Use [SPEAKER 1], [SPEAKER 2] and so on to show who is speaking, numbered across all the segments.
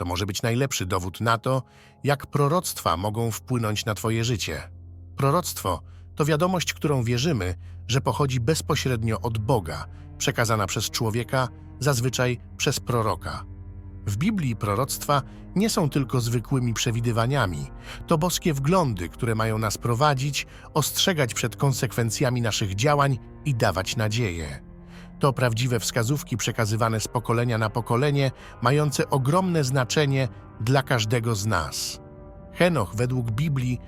[SPEAKER 1] To może być najlepszy dowód na to, jak proroctwa mogą wpłynąć na Twoje życie. Proroctwo to wiadomość, którą wierzymy, że pochodzi bezpośrednio od Boga, przekazana przez człowieka, zazwyczaj przez proroka. W Biblii proroctwa nie są tylko zwykłymi przewidywaniami, to boskie wglądy, które mają nas prowadzić, ostrzegać przed konsekwencjami naszych działań i dawać nadzieję. To prawdziwe wskazówki przekazywane z pokolenia na pokolenie, mające ogromne znaczenie dla każdego z nas. Henoch według Biblii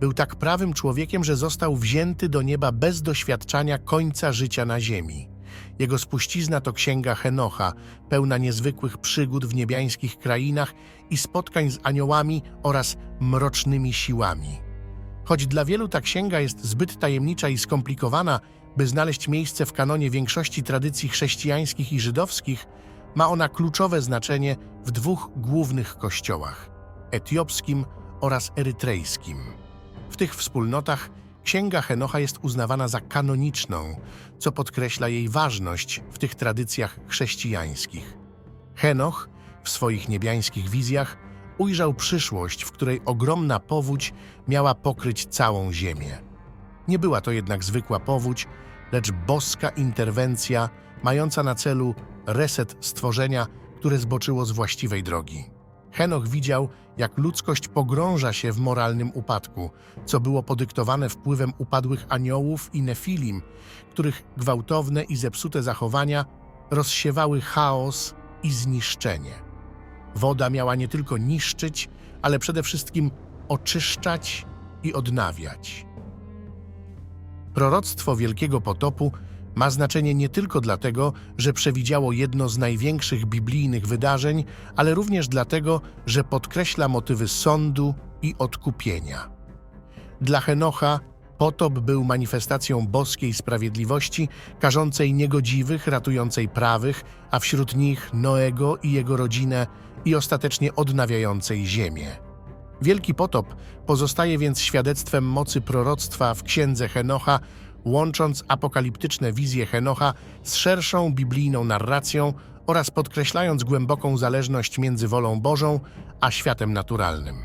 [SPEAKER 1] był tak prawym człowiekiem, że został wzięty do nieba bez doświadczania końca życia na ziemi. Jego spuścizna to księga Henocha, pełna niezwykłych przygód w niebiańskich krainach i spotkań z aniołami oraz mrocznymi siłami. Choć dla wielu ta księga jest zbyt tajemnicza i skomplikowana, by znaleźć miejsce w kanonie większości tradycji chrześcijańskich i żydowskich, ma ona kluczowe znaczenie w dwóch głównych kościołach etiopskim oraz erytrejskim. W tych wspólnotach Księga Henocha jest uznawana za kanoniczną, co podkreśla jej ważność w tych tradycjach chrześcijańskich. Henoch w swoich niebiańskich wizjach ujrzał przyszłość, w której ogromna powódź miała pokryć całą ziemię. Nie była to jednak zwykła powódź, lecz boska interwencja mająca na celu reset stworzenia, które zboczyło z właściwej drogi. Henoch widział, jak ludzkość pogrąża się w moralnym upadku, co było podyktowane wpływem upadłych aniołów i nefilim, których gwałtowne i zepsute zachowania rozsiewały chaos i zniszczenie. Woda miała nie tylko niszczyć, ale przede wszystkim oczyszczać i odnawiać. Proroctwo Wielkiego Potopu ma znaczenie nie tylko dlatego, że przewidziało jedno z największych biblijnych wydarzeń, ale również dlatego, że podkreśla motywy sądu i odkupienia. Dla Henocha potop był manifestacją boskiej sprawiedliwości, karzącej niegodziwych, ratującej prawych, a wśród nich Noego i jego rodzinę i ostatecznie odnawiającej ziemię. Wielki potop pozostaje więc świadectwem mocy proroctwa w księdze Henocha, łącząc apokaliptyczne wizje Henocha z szerszą biblijną narracją oraz podkreślając głęboką zależność między wolą Bożą a światem naturalnym.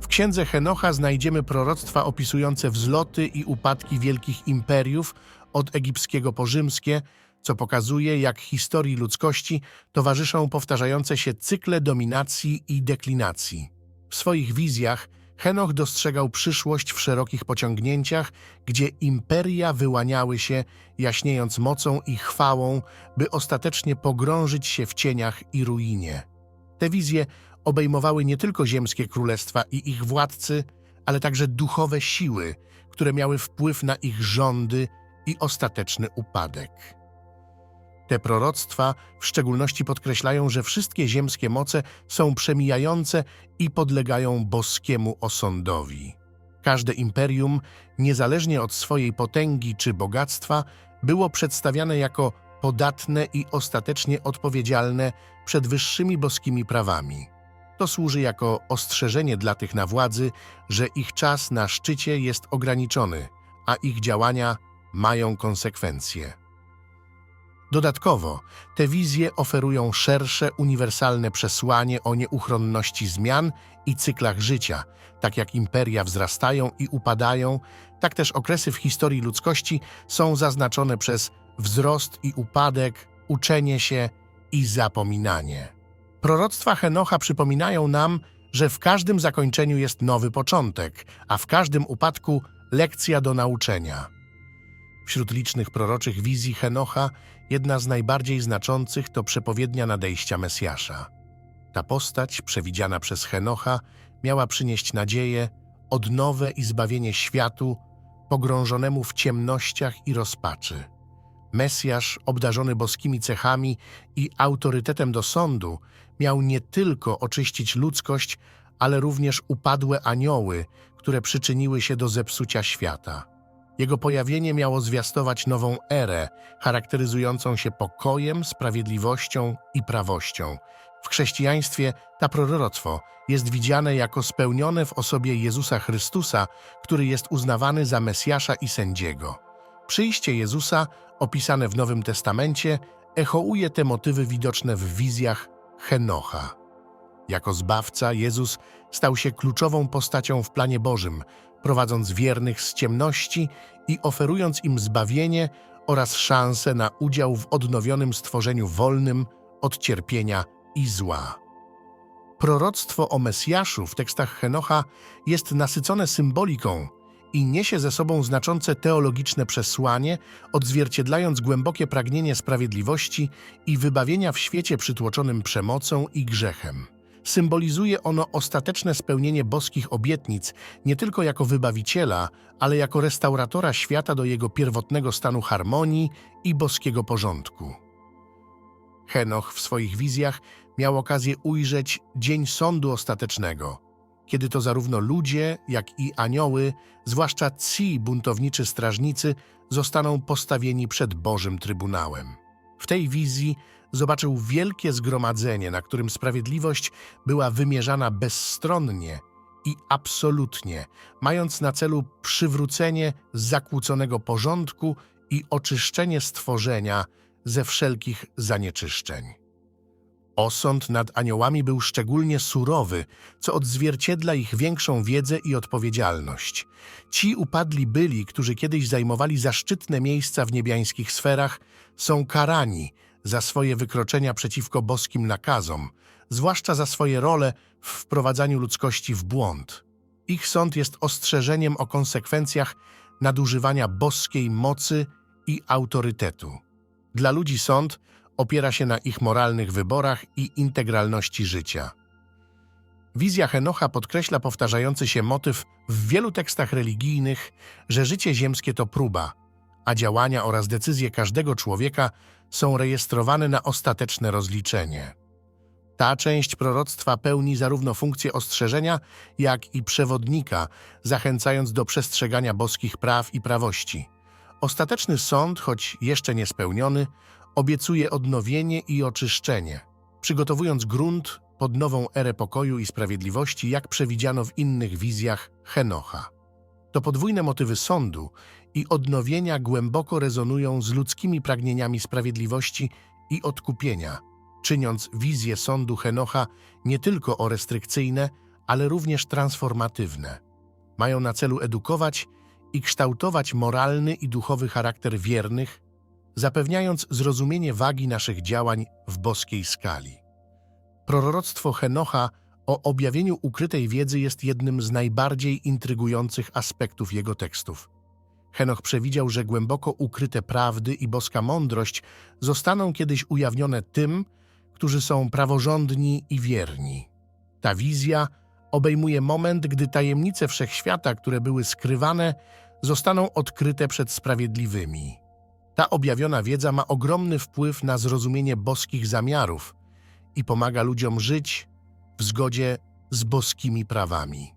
[SPEAKER 1] W księdze Henocha znajdziemy proroctwa opisujące wzloty i upadki wielkich imperiów od egipskiego po rzymskie, co pokazuje, jak historii ludzkości towarzyszą powtarzające się cykle dominacji i deklinacji. W swoich wizjach Henoch dostrzegał przyszłość w szerokich pociągnięciach, gdzie imperia wyłaniały się, jaśniejąc mocą i chwałą, by ostatecznie pogrążyć się w cieniach i ruinie. Te wizje obejmowały nie tylko ziemskie królestwa i ich władcy, ale także duchowe siły, które miały wpływ na ich rządy i ostateczny upadek. Te proroctwa w szczególności podkreślają, że wszystkie ziemskie moce są przemijające i podlegają boskiemu osądowi. Każde imperium, niezależnie od swojej potęgi czy bogactwa, było przedstawiane jako podatne i ostatecznie odpowiedzialne przed wyższymi boskimi prawami. To służy jako ostrzeżenie dla tych na władzy, że ich czas na szczycie jest ograniczony, a ich działania mają konsekwencje. Dodatkowo, te wizje oferują szersze, uniwersalne przesłanie o nieuchronności zmian i cyklach życia. Tak jak imperia wzrastają i upadają, tak też okresy w historii ludzkości są zaznaczone przez wzrost i upadek, uczenie się i zapominanie. Proroctwa Henocha przypominają nam, że w każdym zakończeniu jest nowy początek, a w każdym upadku lekcja do nauczenia. Wśród licznych proroczych wizji Henocha jedna z najbardziej znaczących to przepowiednia nadejścia Mesjasza. Ta postać, przewidziana przez Henocha, miała przynieść nadzieję, odnowę i zbawienie światu pogrążonemu w ciemnościach i rozpaczy. Mesjasz, obdarzony boskimi cechami i autorytetem do sądu, miał nie tylko oczyścić ludzkość, ale również upadłe anioły, które przyczyniły się do zepsucia świata. Jego pojawienie miało zwiastować nową erę, charakteryzującą się pokojem, sprawiedliwością i prawością. W chrześcijaństwie ta proroctwo jest widziane jako spełnione w osobie Jezusa Chrystusa, który jest uznawany za Mesjasza i sędziego. Przyjście Jezusa, opisane w Nowym Testamencie, echouje te motywy widoczne w wizjach Henocha. Jako zbawca Jezus stał się kluczową postacią w planie Bożym, prowadząc wiernych z ciemności i oferując im zbawienie oraz szansę na udział w odnowionym stworzeniu wolnym od cierpienia i zła. Proroctwo o Mesjaszu w tekstach Henocha jest nasycone symboliką i niesie ze sobą znaczące teologiczne przesłanie, odzwierciedlając głębokie pragnienie sprawiedliwości i wybawienia w świecie przytłoczonym przemocą i grzechem. Symbolizuje ono ostateczne spełnienie boskich obietnic nie tylko jako wybawiciela, ale jako restauratora świata do jego pierwotnego stanu harmonii i boskiego porządku. Henoch w swoich wizjach miał okazję ujrzeć dzień sądu ostatecznego, kiedy to zarówno ludzie, jak i anioły, zwłaszcza ci buntowniczy strażnicy, zostaną postawieni przed Bożym Trybunałem. W tej wizji zobaczył wielkie zgromadzenie, na którym sprawiedliwość była wymierzana bezstronnie i absolutnie, mając na celu przywrócenie zakłóconego porządku i oczyszczenie stworzenia ze wszelkich zanieczyszczeń. Osąd nad aniołami był szczególnie surowy, co odzwierciedla ich większą wiedzę i odpowiedzialność. Ci upadli byli, którzy kiedyś zajmowali zaszczytne miejsca w niebiańskich sferach, są karani za swoje wykroczenia przeciwko boskim nakazom, zwłaszcza za swoje role w wprowadzaniu ludzkości w błąd. Ich sąd jest ostrzeżeniem o konsekwencjach nadużywania boskiej mocy i autorytetu. Dla ludzi sąd opiera się na ich moralnych wyborach i integralności życia. Wizja Henocha podkreśla powtarzający się motyw w wielu tekstach religijnych, że życie ziemskie to próba, a działania oraz decyzje każdego człowieka są rejestrowane na ostateczne rozliczenie. Ta część proroctwa pełni zarówno funkcję ostrzeżenia, jak i przewodnika, zachęcając do przestrzegania boskich praw i prawości. Ostateczny sąd, choć jeszcze niespełniony, obiecuje odnowienie i oczyszczenie, przygotowując grunt pod nową erę pokoju i sprawiedliwości, jak przewidziano w innych wizjach Henocha. To podwójne motywy sądu i odnowienia głęboko rezonują z ludzkimi pragnieniami sprawiedliwości i odkupienia, czyniąc wizję sądu Henocha nie tylko o restrykcyjne, ale również transformatywne. Mają na celu edukować i kształtować moralny i duchowy charakter wiernych, zapewniając zrozumienie wagi naszych działań w boskiej skali. Proroctwo Henocha o objawieniu ukrytej wiedzy jest jednym z najbardziej intrygujących aspektów jego tekstów. Henoch przewidział, że głęboko ukryte prawdy i boska mądrość zostaną kiedyś ujawnione tym, którzy są praworządni i wierni. Ta wizja obejmuje moment, gdy tajemnice wszechświata, które były skrywane, zostaną odkryte przed sprawiedliwymi. Ta objawiona wiedza ma ogromny wpływ na zrozumienie boskich zamiarów i pomaga ludziom żyć w zgodzie z boskimi prawami.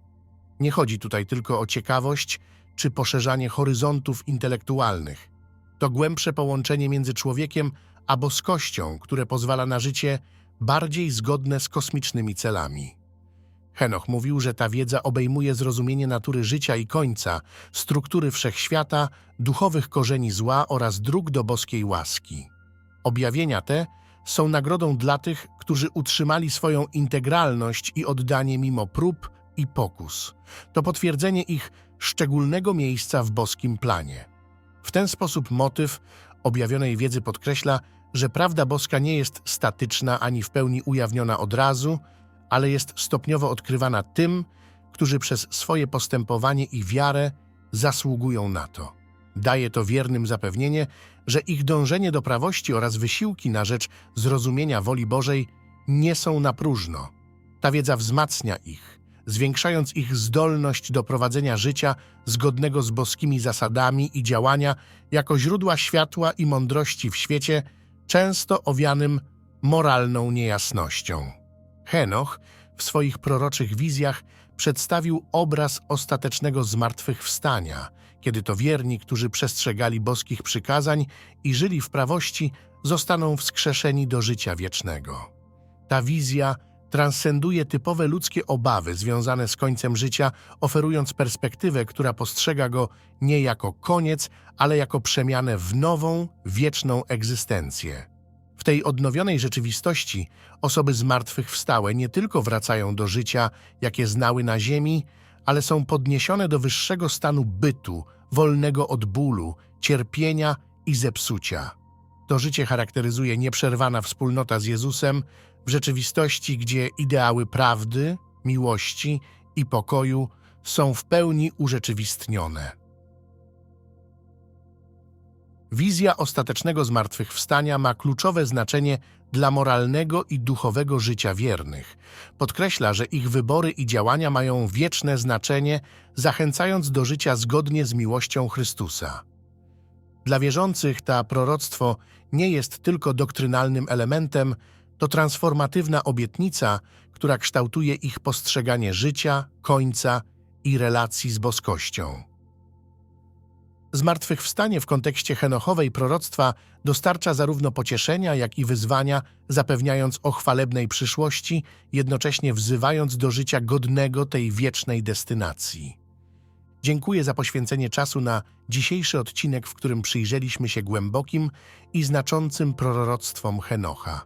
[SPEAKER 1] Nie chodzi tutaj tylko o ciekawość czy poszerzanie horyzontów intelektualnych. To głębsze połączenie między człowiekiem a boskością, które pozwala na życie bardziej zgodne z kosmicznymi celami. Henoch mówił, że ta wiedza obejmuje zrozumienie natury życia i końca, struktury wszechświata, duchowych korzeni zła oraz dróg do boskiej łaski. Objawienia te są nagrodą dla tych, którzy utrzymali swoją integralność i oddanie mimo prób i pokus. To potwierdzenie ich szczególnego miejsca w boskim planie. W ten sposób motyw objawionej wiedzy podkreśla, że prawda boska nie jest statyczna ani w pełni ujawniona od razu, ale jest stopniowo odkrywana tym, którzy przez swoje postępowanie i wiarę zasługują na to. Daje to wiernym zapewnienie, że ich dążenie do prawości oraz wysiłki na rzecz zrozumienia woli Bożej nie są na próżno. Ta wiedza wzmacnia ich, zwiększając ich zdolność do prowadzenia życia zgodnego z boskimi zasadami i działania jako źródła światła i mądrości w świecie, często owianym moralną niejasnością. Henoch w swoich proroczych wizjach przedstawił obraz ostatecznego zmartwychwstania, kiedy to wierni, którzy przestrzegali boskich przykazań i żyli w prawości, zostaną wskrzeszeni do życia wiecznego. Ta wizja transcenduje typowe ludzkie obawy związane z końcem życia, oferując perspektywę, która postrzega go nie jako koniec, ale jako przemianę w nową, wieczną egzystencję. Tej odnowionej rzeczywistości osoby zmartwychwstałe nie tylko wracają do życia, jakie znały na ziemi, ale są podniesione do wyższego stanu bytu, wolnego od bólu, cierpienia i zepsucia. To życie charakteryzuje nieprzerwana wspólnota z Jezusem w rzeczywistości, gdzie ideały prawdy, miłości i pokoju są w pełni urzeczywistnione. Wizja ostatecznego zmartwychwstania ma kluczowe znaczenie dla moralnego i duchowego życia wiernych. Podkreśla, że ich wybory i działania mają wieczne znaczenie, zachęcając do życia zgodnie z miłością Chrystusa. Dla wierzących ta proroctwo nie jest tylko doktrynalnym elementem, to transformatywna obietnica, która kształtuje ich postrzeganie życia, końca i relacji z boskością. Zmartwychwstanie w kontekście henochowej proroctwa dostarcza zarówno pocieszenia, jak i wyzwania, zapewniając o chwalebnej przyszłości, jednocześnie wzywając do życia godnego tej wiecznej destynacji. Dziękuję za poświęcenie czasu na dzisiejszy odcinek, w którym przyjrzeliśmy się głębokim i znaczącym proroctwom Henocha.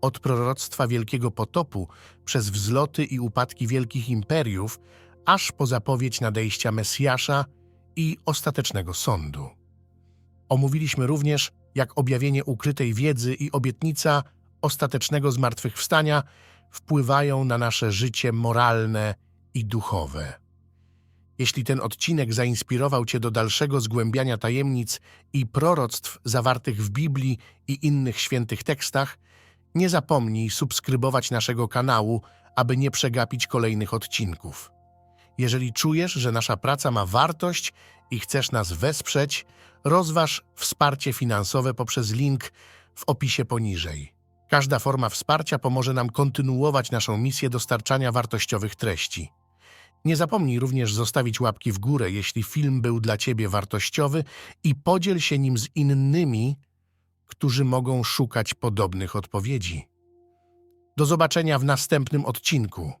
[SPEAKER 1] Od proroctwa Wielkiego Potopu, przez wzloty i upadki wielkich imperiów, aż po zapowiedź nadejścia Mesjasza i ostatecznego sądu. Omówiliśmy również, jak objawienie ukrytej wiedzy i obietnica ostatecznego zmartwychwstania wpływają na nasze życie moralne i duchowe. Jeśli ten odcinek zainspirował Cię do dalszego zgłębiania tajemnic i proroctw zawartych w Biblii i innych świętych tekstach, nie zapomnij subskrybować naszego kanału, aby nie przegapić kolejnych odcinków. Jeżeli czujesz, że nasza praca ma wartość i chcesz nas wesprzeć, rozważ wsparcie finansowe poprzez link w opisie poniżej. Każda forma wsparcia pomoże nam kontynuować naszą misję dostarczania wartościowych treści. Nie zapomnij również zostawić łapki w górę, jeśli film był dla Ciebie wartościowy i podziel się nim z innymi, którzy mogą szukać podobnych odpowiedzi. Do zobaczenia w następnym odcinku.